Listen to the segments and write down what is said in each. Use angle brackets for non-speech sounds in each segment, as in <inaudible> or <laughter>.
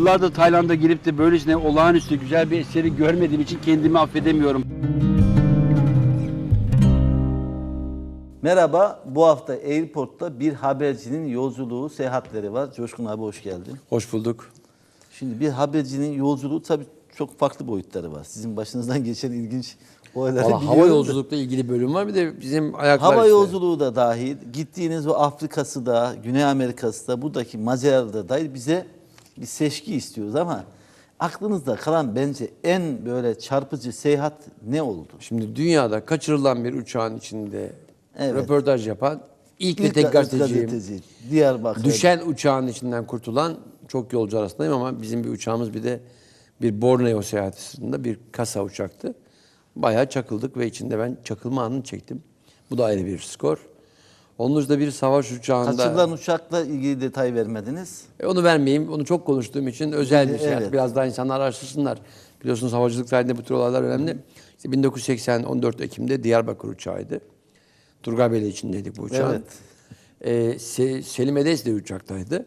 yıllardır Tayland'a gelip de böylesine olağanüstü güzel bir eseri görmediğim için kendimi affedemiyorum. Merhaba, bu hafta Airport'ta bir habercinin yolculuğu, seyahatleri var. Coşkun abi hoş geldin. Hoş bulduk. Şimdi bir habercinin yolculuğu tabii çok farklı boyutları var. Sizin başınızdan <laughs> geçen ilginç olayları Valla biliyorum hava yolculukla ilgili bölüm var. Bir de bizim ayaklar Hava işte. yolculuğu da dahil, gittiğiniz o Afrika'sı da, Güney Amerika'sı da, buradaki Macara'da da dahil bize bir seçki istiyoruz ama aklınızda kalan bence en böyle çarpıcı seyahat ne oldu? Şimdi dünyada kaçırılan bir uçağın içinde Evet. röportaj yapan ilk ve İlk tek gazeteciyim. gazeteci, Diyarbakır. Düşen uçağın içinden kurtulan çok yolcu arasındayım ama bizim bir uçağımız bir de bir Borneo seyahati sırasında bir kasa uçaktı. Bayağı çakıldık ve içinde ben çakılma anını çektim. Bu da ayrı bir skor. Onun dışında bir savaş uçağında... Kaçırılan uçakla ilgili detay vermediniz. E, onu vermeyeyim. Onu çok konuştuğum için özel bir şey. Evet. Biraz daha insanlar araştırsınlar. Biliyorsunuz havacılık tarihinde bu tür olaylar önemli. İşte 1980 14 Ekim'de Diyarbakır uçağıydı. Turgay Bey'le içindeydik bu uçağın. Evet. E, Se- Selim Edes de uçaktaydı.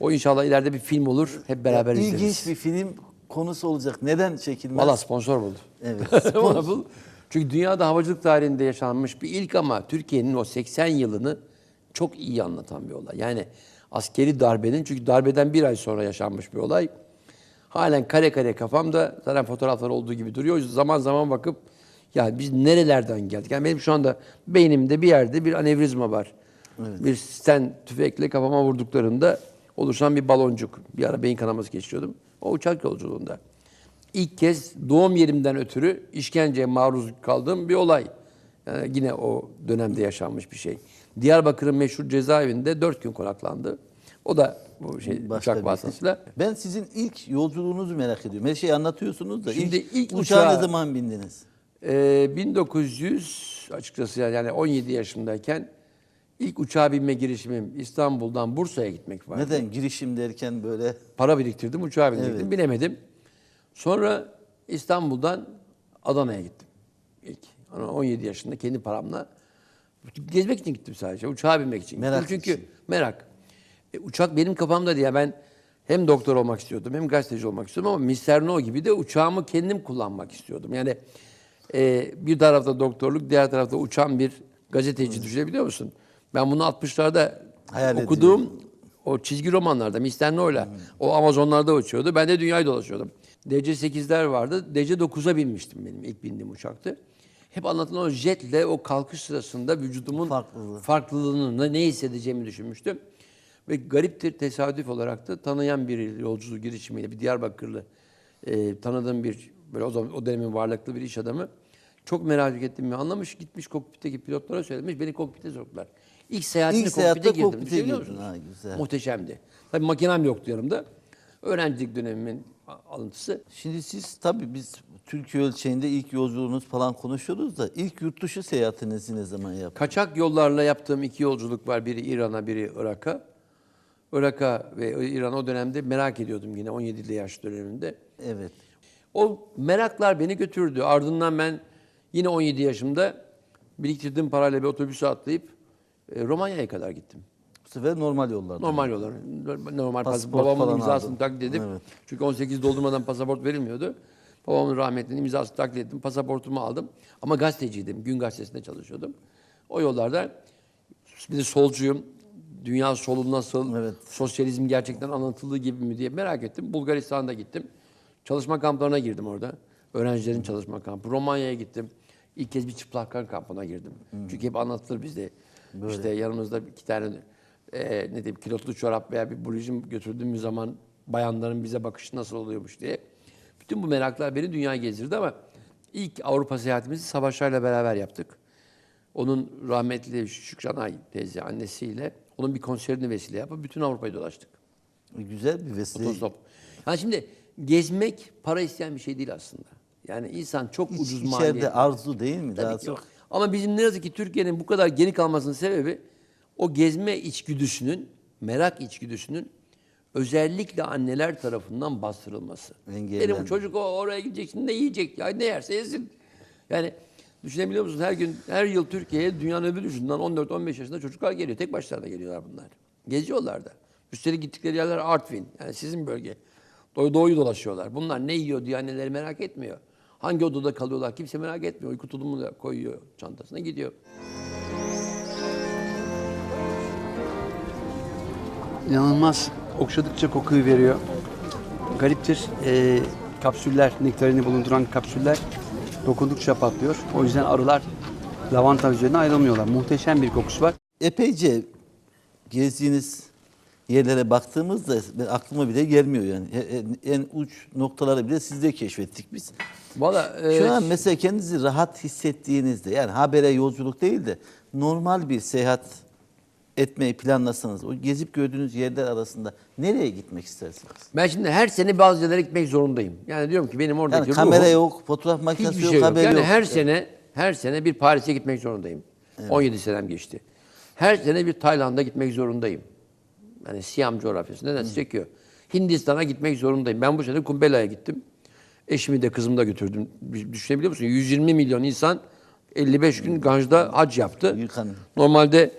O inşallah ileride bir film olur. Hep beraber İlginç izleriz. bir film konusu olacak. Neden çekilmez? Valla sponsor buldu. Evet. <laughs> Bul. Çünkü dünyada havacılık tarihinde yaşanmış bir ilk ama Türkiye'nin o 80 yılını çok iyi anlatan bir olay. Yani askeri darbenin çünkü darbeden bir ay sonra yaşanmış bir olay. Halen kare kare kafamda zaten fotoğraflar olduğu gibi duruyor. Zaman zaman bakıp ya biz nerelerden geldik? Yani benim şu anda beynimde bir yerde bir anevrizma var. Bir sten tüfekle kafama vurduklarında oluşan bir baloncuk. Bir ara beyin kanaması geçiriyordum. O uçak yolculuğunda. İlk kez doğum yerimden ötürü işkenceye maruz kaldığım bir olay. Yani yine o dönemde yaşanmış bir şey. Diyarbakır'ın meşhur cezaevinde dört gün konaklandı. O da bu şey Başka uçak bir- vasıtasıyla. Ben sizin ilk yolculuğunuzu merak ediyorum. Her şeyi anlatıyorsunuz da. Şimdi ilk uçağa uçağa- ne zaman bindiniz? Ee, 1900 açıkçası yani 17 yaşındayken ilk uçağa binme girişimim İstanbul'dan Bursa'ya gitmek vardı. Neden girişim derken böyle Para biriktirdim, uçağa binecektim. Evet. Binemedim. Sonra İstanbul'dan Adana'ya gittim. İlk. Ama 17 yaşında kendi paramla. Gezmek için gittim sadece. Uçağa binmek için. Merak. Çünkü için. merak. E, uçak benim kafamda diye ben hem doktor olmak istiyordum hem gazeteci olmak istiyordum ama Mr. No gibi de uçağımı kendim kullanmak istiyordum. Yani e, bir tarafta doktorluk, diğer tarafta uçan bir gazeteci düşünebiliyor musun? Ben bunu 60'larda Hayal okuduğum o çizgi romanlarda Mr. No'yla o Amazonlarda uçuyordu. Ben de dünyayı dolaşıyordum. DC-8'ler vardı. DC-9'a binmiştim benim ilk bindiğim uçaktı. Hep anlatılan o jetle o kalkış sırasında vücudumun Farklılığı. farklılığını ne hissedeceğimi düşünmüştüm. Ve gariptir tesadüf olarak da tanıyan bir yolculuk girişimiyle bir Diyarbakırlı e, tanıdığım bir böyle o zaman o dönemin varlıklı bir iş adamı çok merak ettiğimi anlamış gitmiş kokpitteki pilotlara söylemiş beni kokpite soktular. İlk seyahatine İlk kokpite seyahatte girdim. kokpite girdin. Ha, güzel. Muhteşemdi. Tabii makinem yoktu yanımda. Öğrencilik dönemimin alıntısı. Şimdi siz tabii biz Türkiye ölçeğinde ilk yolculuğunuz falan konuşuyoruz da ilk yurt dışı seyahatinizi ne zaman yaptınız? Kaçak yollarla yaptığım iki yolculuk var. Biri İran'a, biri Irak'a. Irak'a ve İran o dönemde merak ediyordum yine 17'li yaş döneminde. Evet. O meraklar beni götürdü. Ardından ben yine 17 yaşımda biriktirdiğim parayla bir otobüse atlayıp e, Romanya'ya kadar gittim. Bu sefer normal yollardan. Normal yollar. Normal pas, Pasaport babamın imzasını aldın. taklit edip Evet. çünkü 18 doldurmadan pasaport verilmiyordu. Babamın rahmetlinin imzasını taklit ettim. Pasaportumu aldım. Ama gazeteciydim. Gün gazetesinde çalışıyordum. O yollarda bir de solcuyum. Dünya solu nasıl? Evet. Sosyalizm gerçekten anlatıldığı gibi mi diye merak ettim. Bulgaristan'da gittim. Çalışma kamplarına girdim orada. Öğrencilerin çalışma kampı. Romanya'ya gittim. İlk kez bir çıplakkan kampına girdim. Çünkü hep anlatılır bizde. İşte yanımızda iki tane e, ne diyeyim kilotlu çorap veya bir bluzum götürdüğümüz zaman bayanların bize bakışı nasıl oluyormuş diye. Bütün bu meraklar beni dünya gezdirdi ama ilk Avrupa seyahatimizi Savaşlar'la beraber yaptık. Onun rahmetli Şükran Ay teyze annesiyle onun bir konserini vesile yapıp bütün Avrupa'yı dolaştık. Güzel bir vesile. Otostop. Yani şimdi gezmek para isteyen bir şey değil aslında. Yani insan çok İç- ucuz içeride maliyet. arzu değil mi? Daha Tabii ki çok. Ama bizim ne yazık ki Türkiye'nin bu kadar geri kalmasının sebebi o gezme içgüdüsünün, merak içgüdüsünün özellikle anneler tarafından bastırılması. Benim çocuk o oraya gidecek şimdi ne yiyecek ya ne yerse yesin. Yani düşünebiliyor musunuz? Her gün her yıl Türkiye'ye dünyanın öbür ucundan 14-15 yaşında çocuklar geliyor. Tek başlarına geliyorlar bunlar. Geziyorlar da. Üstelik gittikleri yerler Artvin. Yani sizin bölge. Doğu, doğuyu dolaşıyorlar. Bunlar ne yiyor diye anneleri merak etmiyor. Hangi odada kalıyorlar kimse merak etmiyor. Uyku tulumu da koyuyor çantasına gidiyor. İnanılmaz. Okşadıkça kokuyu veriyor. Gariptir. Ee, kapsüller, nektarini bulunduran kapsüller dokundukça patlıyor. O yüzden arılar lavanta üzerine ayrılmıyorlar. Muhteşem bir kokusu var. Epeyce gezdiğiniz yerlere baktığımızda ben aklıma bile gelmiyor yani. En, en uç noktaları bile sizde keşfettik biz. Valla e, Şu an mesela kendinizi rahat hissettiğinizde yani habere yolculuk değil de normal bir seyahat etmeyi planlasanız o gezip gördüğünüz yerler arasında nereye gitmek istersiniz? ben şimdi her sene bazı yerlere gitmek zorundayım. Yani diyorum ki benim oradaki Yani kamera ruhum- yok, fotoğraf makinesi yok, şey yok. haber Yani yok. her sene her sene bir Paris'e gitmek zorundayım. 17 senem geçti. Her sene bir Tayland'a gitmek zorundayım. Yani Siyam coğrafyası nedense çekiyor. Hindistan'a gitmek zorundayım. Ben bu sene Kumbela'ya gittim. Eşimi de kızımı da götürdüm. Düşünebiliyor musun? 120 milyon insan 55 gün Ganj'da hac yaptı. Normalde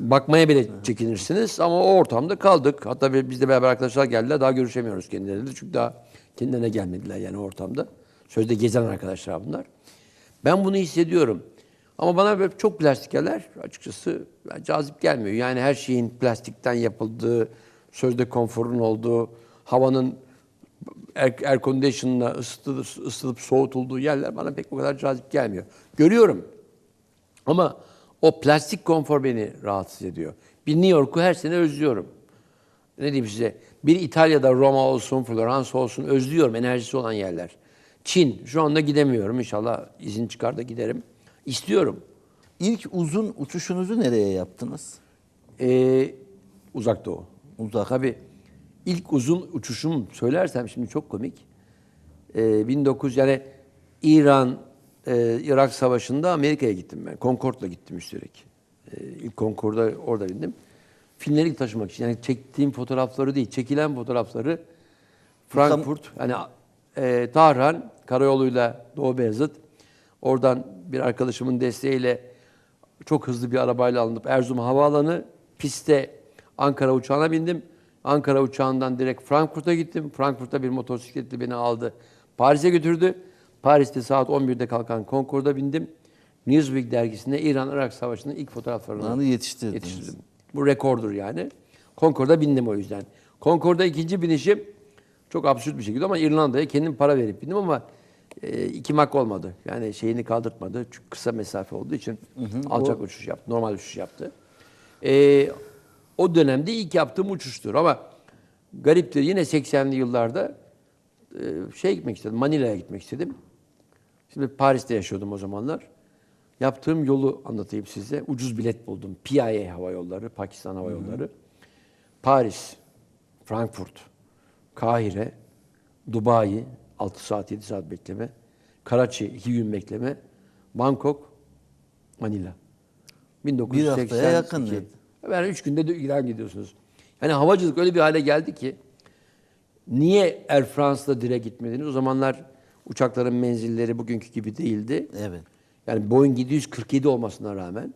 bakmaya bile çekinirsiniz ama o ortamda kaldık. Hatta biz de beraber arkadaşlar geldiler. Daha görüşemiyoruz kendileriyle. Çünkü daha kendilerine gelmediler yani ortamda. Sözde gezen arkadaşlar bunlar. Ben bunu hissediyorum. Ama bana böyle çok plastik yerler açıkçası cazip gelmiyor. Yani her şeyin plastikten yapıldığı, sözde konforun olduğu, havanın air, air condition'la ısıtılıp, ısıtılıp soğutulduğu yerler bana pek o kadar cazip gelmiyor. Görüyorum ama o plastik konfor beni rahatsız ediyor. Bir New York'u her sene özlüyorum. Ne diyeyim size? Bir İtalya'da Roma olsun, Florence olsun özlüyorum enerjisi olan yerler. Çin şu anda gidemiyorum. İnşallah izin çıkar da giderim. İstiyorum. İlk uzun uçuşunuzu nereye yaptınız? Ee, uzak Doğu. Uzak. Tabii ilk uzun uçuşum söylersem şimdi çok komik. Ee, 19 yani İran e, Irak Savaşı'nda Amerika'ya gittim ben. Concorde'la gittim üstelik. Ee, ilk Concorde'da orada bindim. Filmleri taşımak için yani çektiğim fotoğrafları değil, çekilen fotoğrafları Frankfurt, hani e, Tahran karayoluyla Doğu Beyazıt. Oradan bir arkadaşımın desteğiyle çok hızlı bir arabayla alınıp Erzurum Havaalanı pistte Ankara uçağına bindim. Ankara uçağından direkt Frankfurt'a gittim. Frankfurt'ta bir motosikletle beni aldı. Paris'e götürdü. Paris'te saat 11'de kalkan Concorde'a bindim. Newsweek dergisinde İran-Irak Savaşı'nın ilk fotoğraflarını Onu yetiştirdiniz. yetiştirdim. Bu rekordur yani. Concorde'a bindim o yüzden. Concorde'a ikinci binişim çok absürt bir şekilde ama İrlanda'ya kendim para verip bindim ama e, iki mak olmadı. Yani şeyini kaldırtmadı. Çünkü kısa mesafe olduğu için alçak uçuş yaptı. Normal uçuş yaptı. E, o dönemde ilk yaptığım uçuştur ama gariptir. Yine 80'li yıllarda e, şey gitmek istedim. Manila'ya gitmek istedim. Şimdi Paris'te yaşıyordum o zamanlar. Yaptığım yolu anlatayım size. Ucuz bilet buldum. PIA Hava Yolları, Pakistan Hava Yolları. Paris, Frankfurt, Kahire, Dubai, 6 saat 7 saat bekleme. Karachi 2 gün bekleme. Bangkok, Manila. 1982. haftaya yakın. Ben 3 günde de İran gidiyorsunuz. Yani havacılık öyle bir hale geldi ki niye Air France'la direkt gitmediniz? O zamanlar uçakların menzilleri bugünkü gibi değildi. Evet. Yani Boeing 747 olmasına rağmen.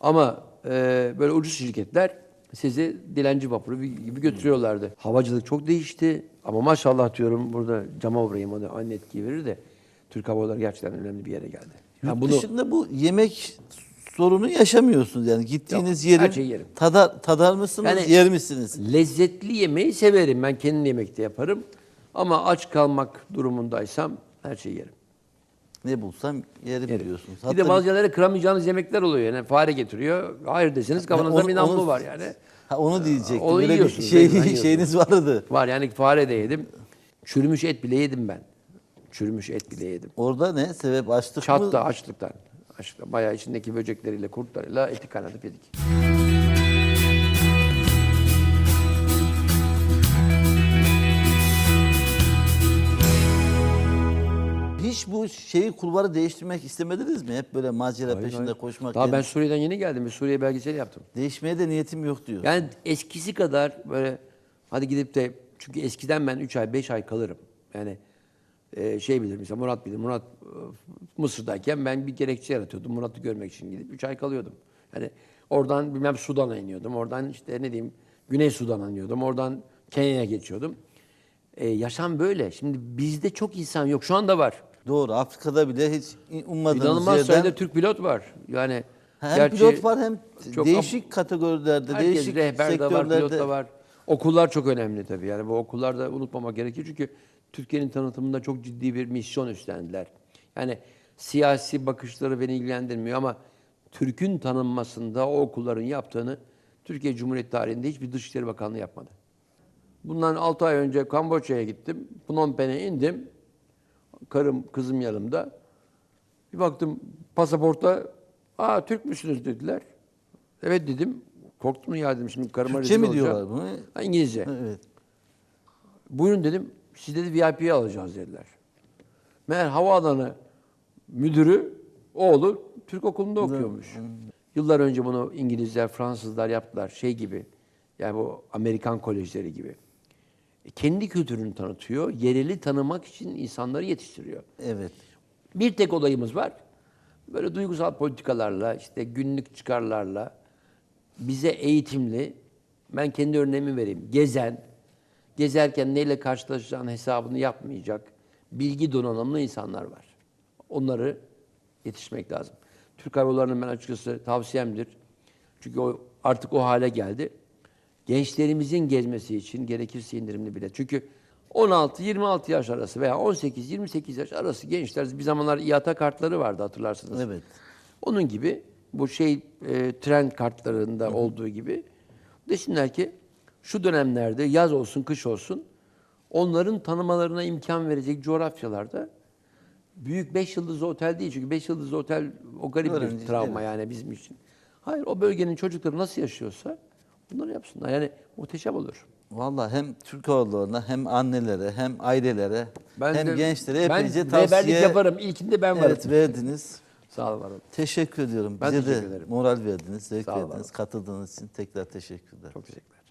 Ama e, böyle ucuz şirketler sizi dilenci vapuru gibi götürüyorlardı. Havacılık çok değişti. Ama maşallah diyorum burada cama vurayım o da aynı etkiyi verir de Türk Hava Yolları gerçekten önemli bir yere geldi. Yurt Yani bunu dışında bu yemek sorunu yaşamıyorsunuz yani gittiğiniz Yok, yeri şeyi yerim. tadar, tadar mısınız, Yani- yer misiniz? lezzetli yemeği severim. Ben kendim yemekte yaparım. Ama aç kalmak durumundaysam her şeyi yerim. Ne bulsam yerim, Yerim. diyorsunuz. Bir de bazı yerlere kıramayacağınız yemekler oluyor. Yani fare getiriyor. Hayır deseniz kafanızda bir namlu var yani. Ha, onu diyecektim. Onu Böyle bir şey, <laughs> şeyiniz vardı. Var yani fare de yedim. Çürümüş et bile yedim ben. Çürümüş et bile yedim. Orada ne? Sebep açlık mı? Çattı açlıktan. Açlıktan. Bayağı içindeki böcekleriyle, kurtlarıyla eti kaynatıp yedik. Hiç bu şeyi kulvarı değiştirmek istemediniz mi? Hep böyle macera Hayır, peşinde hayır. koşmak. Daha yani ben Suriye'den yeni geldim. Bir Suriye belgeseli yaptım. Değişmeye de niyetim yok diyor. Yani eskisi kadar böyle hadi gidip de çünkü eskiden ben 3 ay 5 ay kalırım. Yani e, şey bilir mesela Murat bilir. Murat e, Mısır'dayken ben bir gerekçe yaratıyordum. Murat'ı görmek için gidip 3 ay kalıyordum. Yani oradan bilmem Sudan'a iniyordum. Oradan işte ne diyeyim Güney Sudan'a iniyordum. Oradan Kenya'ya geçiyordum. E, yaşam böyle. Şimdi bizde çok insan yok. Şu anda var. Doğru. Afrika'da bile hiç ummadığınız İnanılmaz yerden sayıda Türk pilot var. Yani hem gerçi pilot var hem çok değişik kategorilerde, herkes değişik rehber de var, pilot sektörlerde. da var. Okullar çok önemli tabii. Yani bu okullarda unutmamak gerekir çünkü Türkiye'nin tanıtımında çok ciddi bir misyon üstlendiler. Yani siyasi bakışları beni ilgilendirmiyor ama Türk'ün tanınmasında o okulların yaptığını Türkiye Cumhuriyeti tarihinde hiçbir Dışişleri Bakanlığı yapmadı. Bundan 6 ay önce Kamboçya'ya gittim. Phnom Penh'e indim. Karım, kızım yanımda. Bir baktım pasaporta, aa Türk müsünüz dediler. Evet dedim. Korktum ya dedim şimdi karıma Türkçe mi olacağım. diyorlar bunu? Ha, İngilizce. Evet. Buyurun dedim. Siz dedi VIP'ye alacağız dediler. Meğer havaalanı müdürü oğlu Türk okulunda okuyormuş. Yıllar önce bunu İngilizler, Fransızlar yaptılar. Şey gibi. Yani bu Amerikan kolejleri gibi. Kendi kültürünü tanıtıyor. Yereli tanımak için insanları yetiştiriyor. Evet. Bir tek olayımız var. Böyle duygusal politikalarla, işte günlük çıkarlarla bize eğitimli, ben kendi örneğimi vereyim, gezen, gezerken neyle karşılaşacağını hesabını yapmayacak, bilgi donanımlı insanlar var. Onları yetişmek lazım. Türk Hava Yolları'nın ben açıkçası tavsiyemdir. Çünkü o artık o hale geldi. Gençlerimizin gezmesi için gerekirse indirimli bilet. Çünkü 16-26 yaş arası veya 18-28 yaş arası gençler bir zamanlar İATA kartları vardı hatırlarsınız. Evet. Onun gibi bu şey e, tren kartlarında olduğu gibi desinler ki şu dönemlerde yaz olsun kış olsun onların tanımalarına imkan verecek coğrafyalarda büyük 5 yıldızlı otel değil çünkü 5 yıldızlı otel o garip Öğrenci, bir travma yani bizim için. Hayır o bölgenin çocukları nasıl yaşıyorsa bunları yapsınlar. Yani muhteşem olur. Vallahi hem Türk Havaları'na hem annelere hem ailelere hem de- gençlere ben epeyce rehberlik tavsiye yaparım. İlkinde ben varım. evet, verdiniz. Sağ olun. Teşekkür ediyorum. Ben Bize teşekkür de ederim. moral verdiniz, zevk verdiniz. Katıldığınız için tekrar teşekkürler. Çok teşekkürler.